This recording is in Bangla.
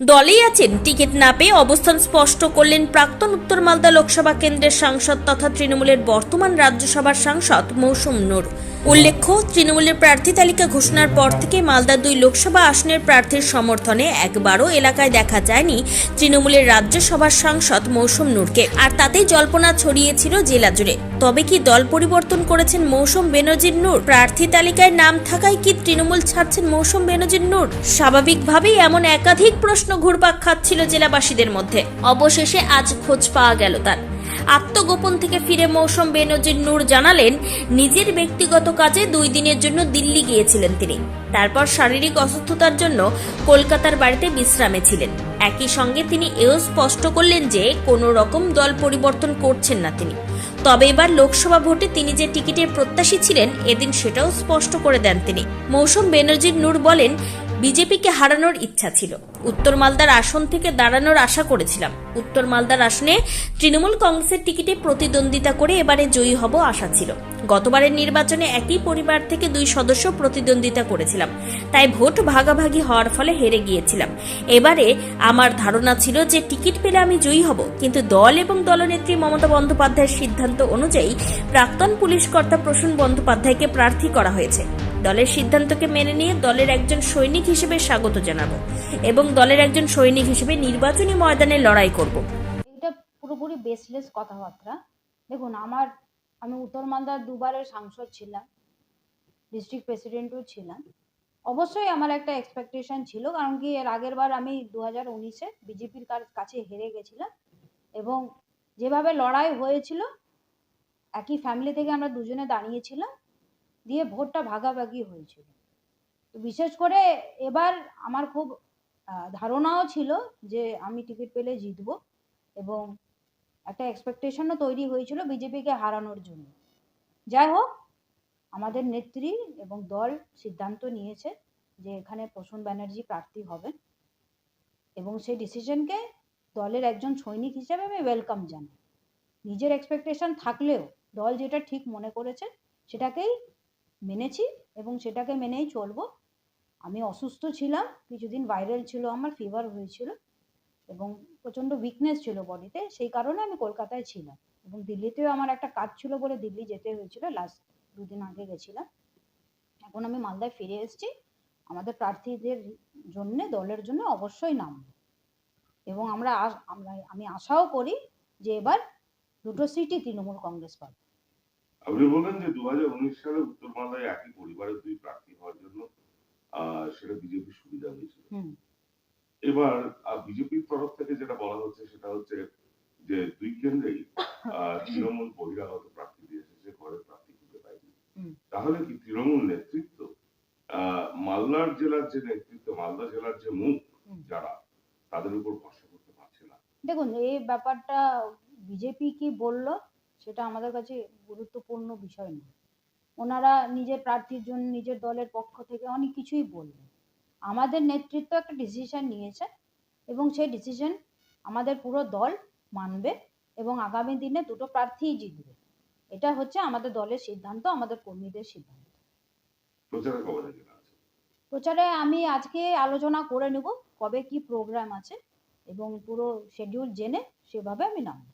দলেই আছেন। টিকিট না পেয়ে অবস্থান স্পষ্ট করলেন প্রাক্তন উত্তর মালদা লোকসভা কেন্দ্রের সাংসদ তথা তৃণমূলের বর্তমান রাজ্যসভার সাংসদ মৌসুম নূর। উল্লেখ্য, তৃণমূলের প্রার্থী তালিকা ঘোষণার পর থেকে মালদা দুই লোকসভা আসনের প্রার্থীর সমর্থনে একবারও এলাকায় দেখা যায়নি তৃণমূলের রাজ্যসভার সাংসদ মৌসুম নূরকে। আর তাতেই জল্পনা ছড়িয়েছিল জেলা জুড়ে। তবে কি দল পরিবর্তন করেছেন মৌসুম বেনজির নূর? প্রার্থী তালিকায় নাম থাকায় কি তৃণমূল ছাড়ছেন মৌসুম বেনজির নূর? স্বাভাবিকভাবেই এমন একাধিক প্রশ্ন ঘুরপাক খাচ্ছিল জেলাবাসীদের মধ্যে। অবশেষে আজ খোঁজ পাওয়া গেল তার। আত্মগোপন থেকে ফিরে মৌসুম বেনজির নূর জানালেন, নিজের ব্যক্তিগত কাজে দুই দিনের জন্য দিল্লি গিয়েছিলেন তিনি। তারপর শারীরিক অসুস্থতার জন্য কলকাতার বাড়িতে বিশ্রামে ছিলেন। একই সঙ্গে তিনি এও স্পষ্ট করলেন যে, কোনো রকম দল পরিবর্তন করছেন না তিনি। তবে এবার লোকসভা ভোটে তিনি যে টিকিটের প্রত্যাশী ছিলেন, এদিন সেটাও স্পষ্ট করে দেন তিনি। মৌসুম বেনজির নূর বলেন বিজেপিকে হারানোর ইচ্ছা ছিল। উত্তর মালদার আসন থেকে দাঁড়ানোর আশা করেছিলাম। উত্তর মালদার আসনে তৃণমূল কংগ্রেসের টিকিটে প্রতিদ্বন্দ্বিতা করে এবারে জয়ী হব আশা ছিল। গতবারের নির্বাচনে একই পরিবার থেকে দুই সদস্য প্রতিদ্বন্দ্বিতা করেছিলাম। তাই ভোট ভাগাভাগি হওয়ার ফলে হেরে গিয়েছিলাম। এবারে আমার ধারণা ছিল যে টিকিট পেলে আমি জয়ী হব। কিন্তু দল এবং দলনেত্রী মমতা বন্দ্যোপাধ্যায়ের সিদ্ধান্ত অনুযায়ী প্রাক্তন পুলিশ কর্তা প্রসূন বন্দ্যোপাধ্যায়কে প্রার্থী করা হয়েছে। দলের সিদ্ধান্তকে মেনে নিয়ে দলের একজন সৈনিক হিসেবে স্বাগত জানাব এবং দলের একজন সৈনিক হিসেবে নির্বাচনী ময়দানে লড়াই করব। এটা পুরোপুরি বেসলেস কথাবার্তা। দেখুন, আমার, আমি উত্তর মালদার দুবারের সাংসদ ছিলাম ডিস্ট্রিক্ট প্রেসিডেন্টও ছিলাম। অবশ্যই আমার একটা এক্সপেকটেশন ছিল, কারণ কি এর আগের বার আমি দু হাজার উনিশে বিজেপির কাছে হেরে গেছিলাম এবং যেভাবে লড়াই হয়েছিল, একই ফ্যামিলি থেকে আমরা দুজনে দাঁড়িয়েছিলাম। দিয়ে ভোটটা ভাগাভাগি হয়েছিল। তো বিশেষ করে এবার আমার খুব ধারণাও ছিল যে আমি টিকিট পেলে জিতবো এবং একটা এক্সপেকটেশনও তৈরি হয়েছিল বিজেপিকে হারানোর জন্য। যাই হোক, আমাদের নেত্রী এবং দল সিদ্ধান্ত নিয়েছে যে এখানে প্রসূন ব্যানার্জি প্রার্থী হবেন এবং সেই ডিসিশনকে দলের একজন সৈনিক হিসেবে আমি ওয়েলকাম জানাই। নিজের এক্সপেকটেশন থাকলেও দল যেটা ঠিক মনে করেছে সেটাকেই মেনেছি এবং সেটাকে মেনেই চলবো। আমি অসুস্থ ছিলাম, কিছুদিন ভাইরাল ছিল, আমার ফিভার হয়েছিল এবং প্রচণ্ড উইকনেস ছিল বডিতে সেই কারণে আমি কলকাতায় ছিলাম এবং দিল্লিতেও আমার একটা কাজ ছিল বলে দিল্লি যেতে হয়েছিল লাস্ট দুদিন আগে গেছিলাম। এখন আমি মালদায় ফিরে এসেছি। আমাদের প্রার্থীদের জন্য, দলের জন্য অবশ্যই নাম এবং আমরা আমরা, আমি আশাও করি যে এবার দুটো সিটই তৃণমূল কংগ্রেস পাবে। আপনি বললেন যে দু সালে উত্তর মালদায় একই পরিবারের দুই প্রার্থী হওয়ার জন্য আহ, সেটা বিজেপির সুবিধা হয়েছিল। এবার বিজেপির তরফ থেকে যেটা বলা হচ্ছে সেটা হচ্ছে যে দুই কেন্দ্রেই তৃণমূল বহিরাগত প্রার্থী দিয়েছে সে ঘরের প্রার্থী খুঁজে পায়নি। তাহলে কি তৃণমূল নেতৃত্ব মালদার জেলার যে নেতৃত্ব মালদা জেলার যে মুখ যারা তাদের উপর ভরসা করতে পারছে না। দেখুন এই ব্যাপারটা বিজেপি কি বলল? সেটা আমাদের কাছে গুরুত্বপূর্ণ বিষয় নয়। ওনারা নিজের প্রার্থীর জন্য নিজের দলের পক্ষ থেকে অনেক কিছুই বললেন। আমাদের নেতৃত্ব একটা ডিসিশন নিয়েছে এবং সেই ডিসিশন আমাদের পুরো দল মানবে এবং আগামী দিনে দুটো প্রার্থীই জিতবে। এটা হচ্ছে আমাদের দলের সিদ্ধান্ত আমাদের কর্মীদের সিদ্ধান্ত। প্রচারে আমি আজকে আলোচনা করে নেব কবে কি প্রোগ্রাম আছে এবং পুরো শিডিউল জেনে সেভাবে আমি নামবো।